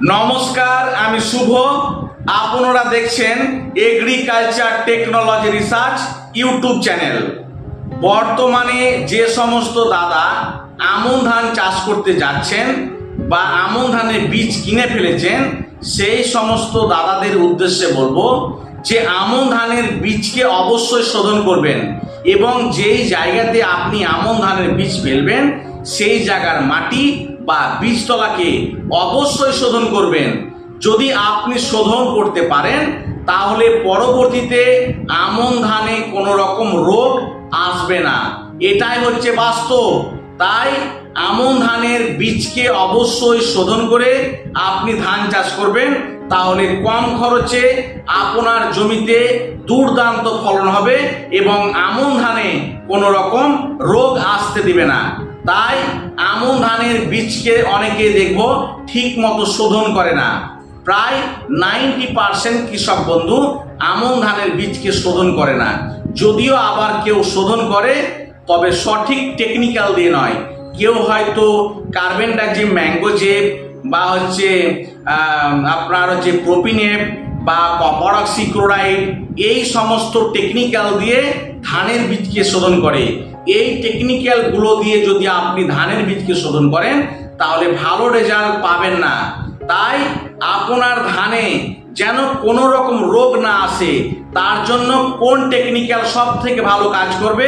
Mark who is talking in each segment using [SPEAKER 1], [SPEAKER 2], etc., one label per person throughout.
[SPEAKER 1] নমস্কার, আমি শুভ। আপনারা দেখছেন agriculture technology research YouTube channel বর্তমানে যে সমস্ত দাদা আমন ধান চাষ করতে যাচ্ছেন বা আমন ধানের বীজ কিনে ফেলেছেন, সেই সমস্ত দাদাদের উদ্দেশ্যে বলব যে আমন ধানের বীজকে অবশ্যই শোধন করবেন এবং যেই জায়গাতে আপনি আমন ধানের বীজ ফেলবেন, সেই জায়গার মাটি বা বীজতলাকে অবশ্যই শোধন করবেন। যদি আপনি শোধন করতে পারেন, তাহলে পরবর্তীতে আমন ধানে কোনো রকম রোগ আসবে না। এটাই হচ্ছে বাস্তব। তাই আমন ধানের বীজকে অবশ্যই শোধন করে আপনি ধান চাষ করবেন। তাহলে কম খরচে আপনার জমিতে দুর্দান্ত ফলন হবে এবং আমন ধানে কোনো রকম রোগ আসতে দিবে না। তাই আমন ধানের বীজকে অনেকে দেখব ঠিক মতো শোধন করে না। প্রায় নাইনটি পার্সেন্ট কৃষক বন্ধু আমন ধানের বীজকে শোধন করে না। যদিও আবার কেউ শোধন করে, তবে সঠিক টেকনিক্যাল দিয়ে নয়। কেউ হয়তো কার্বেন ডাইজিম ম্যাঙ্গো বা হচ্ছে আপনার হচ্ছে প্রোপিনেপ বা কপার অক্সিক্লোরাইড এই সমস্ত টেকনিক্যাল দিয়ে ধানের বীজকে শোধন করে। এই টেকনিক্যালগুলো দিয়ে যদি আপনি ধানের বীজকে শোধন করেন, তাহলে ভালো রেজাল্ট পাবেন না। তাই আপনার ধানে যেন কোনো রকম রোগ না আসে, তার জন্য কোন টেকনিক্যাল সব থেকে ভালো কাজ করবে,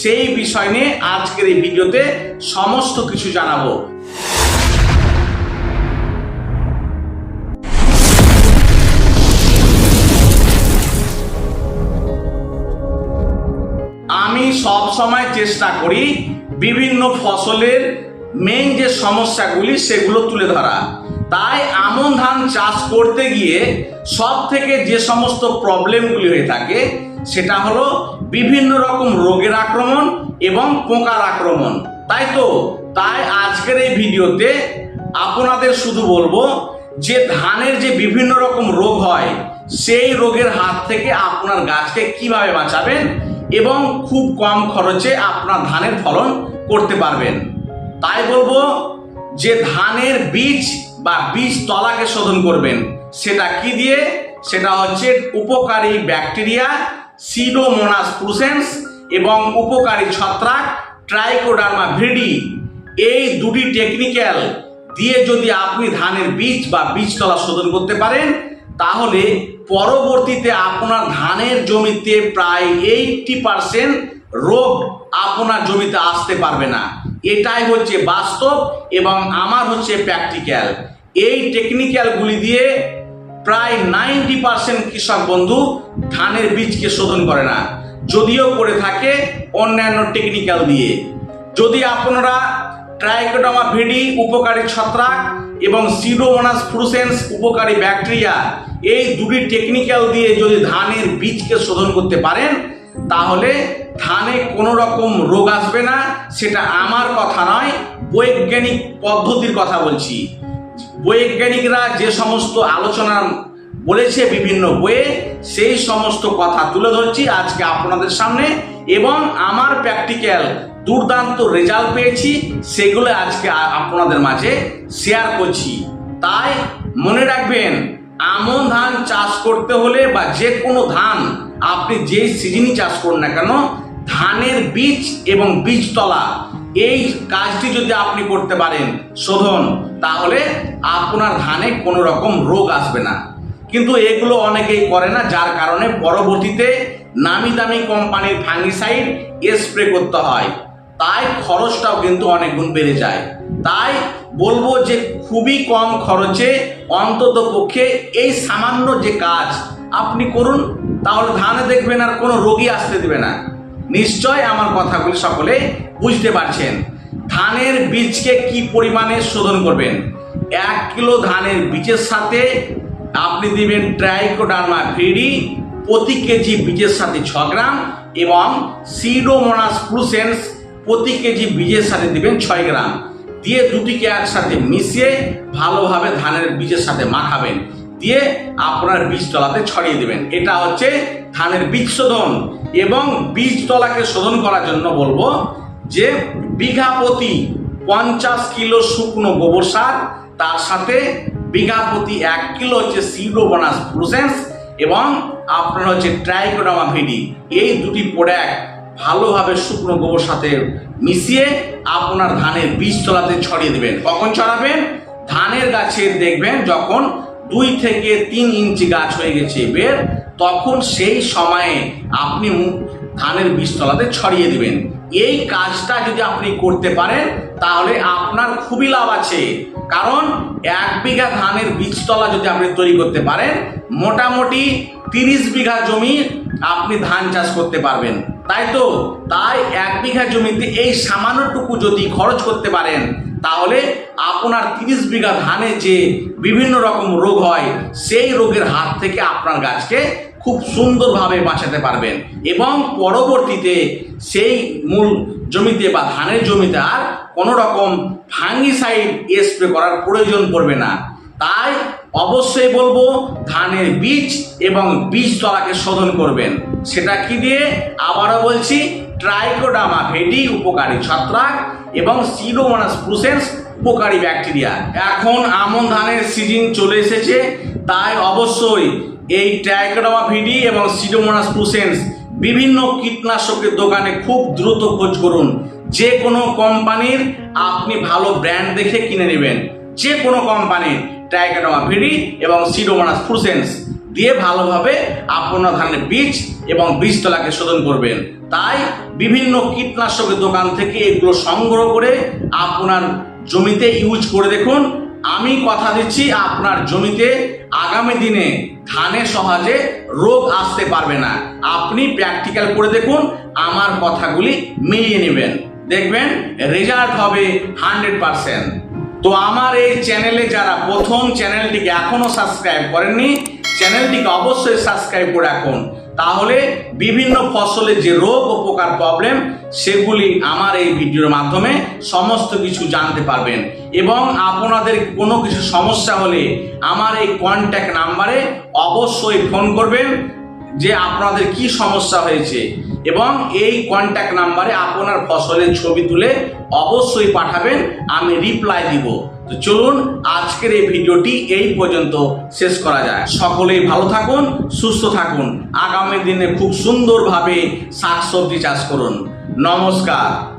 [SPEAKER 1] সেই বিষয় নিয়ে আজকের এই ভিডিওতে সমস্ত কিছু জানাব। আমি সব সময় চেষ্টা করি বিভিন্ন ফসলের মেইন যে সমস্যাগুলি সেগুলো তুলে ধরা। তাই আমন ধান চাষ করতে গিয়ে সব থেকে যে সমস্ত প্রবলেমগুলি হয়ে থাকে, সেটা হলো বিভিন্ন রকম রোগের আক্রমণ এবং পোকার আক্রমণ। তাই তো? তাই আজকের এই ভিডিওতে আপনাদের শুধু বলব যে ধানের যে বিভিন্ন রকম রোগ হয়, সেই রোগের হাত থেকে আপনার গাছকে কীভাবে বাঁচাবেন এবং খুব কম খরচে আপনার ধানের ফলন করতে পারবেন। তাই বলব যে ধানের বীজ বা বীজ তলাকে শোধন করবেন, সেটা কি দিয়ে? সেটা হচ্ছে উপকারী ব্যাকটেরিয়া সিডোমোনাস প্লুসেন্স এবং উপকারী ছত্রাক ট্রাইকোডার্মা ভিডি এই দুটি টেকনিক্যাল দিয়ে যদি আপনি ধানের বীজ বা বীজতলা শোধন করতে পারেন, তাহলে পরবর্তীতে আপনার ধানের জমিতে প্রায় এইটটি পারসেন্ট রোগ আপনার জমিতে আসতে পারবে না। এটাই হচ্ছে বাস্তব এবং আমার হচ্ছে প্র্যাকটিক্যাল এই টেকনিক্যালগুলি দিয়ে প্রায় নাইনটি পার্সেন্ট কৃষক বন্ধু ধানের বীজকে শোধন করে না। যদিও করে থাকে অন্যান্য টেকনিক্যাল দিয়ে। যদি আপনারা ট্রাইকোডামা ভিডি, উপকারী ছত্রাক এবং সিডোমোনাস ফ্রুসেন্স উপকারী ব্যাকটেরিয়া এই দুটি টেকনিক্যাল দিয়ে যদি ধানের বীজকে শোধন করতে পারেন, তাহলে ধানে কোনো রকম রোগ আসবে না, সেটা আমার কথা নয়, বৈজ্ঞানিক পদ্ধতির কথা বলছি। বৈজ্ঞানিকরা যে সমস্ত আলোচনা বলেছে বিভিন্ন বইয়ে, সেই সমস্ত কথা তুলে ধরছি আজকে আপনাদের সামনে, এবং আমার প্র্যাকটিক্যাল দুর্দান্ত রেজাল্ট পেয়েছি, সেগুলো আজকে আপনাদের মাঝে শেয়ার করছি। তাই মনে রাখবেন আমন ধান চাষ করতে হলে বা যে কোনো ধান আপনি যেই সিজনই চাষ করুন না কেন, ধানের বীজ এবং বীজতলা, এই কাজটি যদি আপনি করতে পারেন, শোধন, তাহলে আপনার ধানে কোনো রকম রোগ আসবে না। কিন্তু এগুলো অনেকেই করে না, যার কারণে পরবর্তীতে নামি দামি কোম্পানির ফাঙ্গিসাইড স্প্রে করতে হয়। তাই খরচটাও কিন্তু অনেক গুণ বেড়ে যায়। তাই বলব যে খুবই কম খরচে, অন্তত পক্ষে এই সামান্য যে কাজ আপনি করুন, তাহলে ধানে দেখবেন আর কোনো রোগী আসতে দেবে না। নিশ্চয় আমার কথাগুলি সকলে বুঝতে পারছেন। ধানের বীজকে কি পরিমাণে শোধন করবেন? এক কিলো ধানের বীজের সাথে আপনি দিবেন ট্রাইকোডার্মা ভিডি, প্রতি কেজি বীজের সাথে ছ গ্রাম এবং সিডোমোনাস প্লুসেন্স প্রতি কেজি বীজের সাথে দিবেন ছয় গ্রাম। দিয়ে দুটিকে একসাথে মিশিয়ে ভালোভাবে ধানের বীজের সাথে মাখাবেন। দিয়ে আপনার বীজতলাতে ছড়িয়ে দেবেন। এটা হচ্ছে ধানের বীজ শোধন। এবং বীজতলাকে শোধন করার জন্য বলব যে বিঘা প্রতি পঞ্চাশ কিলো শুকনো গোবর সার, তার সাথে বিঘা প্রতি এক কিলো হচ্ছে সিডোবোনাস প্রুসেন্স এবং আপনার হচ্ছে ট্রাইকোডামা ভিডি এই দুটি প্রোডাক্ট ভালোভাবে শুকনো গোবর সাথে মিশিয়ে আপনার ধানের বীজ তলাতে ছড়িয়ে দেবেন। কখন ছড়াবেন? ধানের গাছের দেখবেন যখন দুই থেকে তিন ইঞ্চি গাছ হয়ে গেছে বের তখন সেই সময়ে আপনি ধানের বীজতলাতে ছড়িয়ে দিবেন। এই কাজটা যদি আপনি করতে পারেন, তাহলে আপনার খুবই লাভ আছে। কারণ এক বিঘা ধানের বীজতলা যদি আপনি তৈরি করতে পারেন, মোটামুটি তিরিশ বিঘা জমি আপনি ধান চাষ করতে পারবেন। তাই তো, তাই এক বিঘা জমিতে এই সামান্যটুকু যদি খরচ করতে পারেন, তাহলে আপনার তিরিশ বিঘা ধানে যে বিভিন্ন রকম রোগ হয়, সেই রোগের হাত থেকে আপনার গাছকে খুব সুন্দরভাবে বাঁচাতে পারবেন। এবং পরবর্তীতে সেই মূল জমিতে বা ধানের জমিতে আর কোনো রকম ফাঙ্গিসাইড স্প্রে করার প্রয়োজন পড়বে না। তাই অবশ্যই বলব, ধানের বীজ এবং বীজ তলাকে শোধন করবেন। সেটা কি দিয়ে? আবারও বলছি ট্রাইকোডামা ভেডি উপকারী ছত্রাক এবং সিডোমোনাস প্রুসেন্স উপকারী ব্যাকটেরিয়া এখন আমন ধানের সিজন চলে এসেছে, তাই অবশ্যই এই ট্রাইকোডামা ভিডি এবং সিডোমোনাস প্রুসেন্স বিভিন্ন কীটনাশকের দোকানে খুব দ্রুত খোঁজ করুন। যে কোনো কোম্পানির আপনি ভালো ব্র্যান্ড দেখে কিনে নেবেন। যে কোনো কোম্পানির ট্রাইকোডামা ভিডি এবং সিডোমোনাস প্রুসেন্স দিয়ে ভালোভাবে আপনার ধানের বীজ এবং বীজতলাকে শোধন করবেন। তাই বিভিন্ন কীটনাশকের দোকান থেকে এগুলো সংগ্রহ করে আপনার জমিতে ইউজ করে দেখুন। আমি কথা দিচ্ছি, আপনার জমিতে আগামী দিনে ধানে সহজে রোগ আসতে পারবে না। আপনি প্র্যাকটিক্যাল করে দেখুন, আমার কথাগুলি মিলিয়ে নেবেন। দেখবেন রেজাল্ট হবে হান্ড্রেড পারসেন্ট তো আমার এই চ্যানেলে যারা প্রথম চ্যানেলটিকে এখনও সাবস্ক্রাইব করেননি, চ্যানেলটিকে অবশ্যই সাবস্ক্রাইব করে রাখুন। তাহলে বিভিন্ন ফসলের যে রোগ ও পোকার প্রবলেম, সেগুলি আমার এই ভিডিওর মাধ্যমে সমস্ত কিছু জানতে পারবেন। এবং আপনাদের কোনো কিছু সমস্যা হলে আমার এই কন্ট্যাক্ট নাম্বারে অবশ্যই ফোন করবেন যে আপনাদের কি সমস্যা হয়েছে। এবং এই কন্ট্যাক্ট নাম্বারে আপনার ফসলের ছবি তুলে অবশ্যই পাঠাবেন, আমি রিপ্লাই দিব। তো চলুন, আজকের এই ভিডিওটি এই পর্যন্ত শেষ করা যায়। সকলেই ভালো থাকুন, সুস্থ থাকুন। আগামী দিনে খুব সুন্দরভাবে শাকসবজি চাষ করুন। নমস্কার।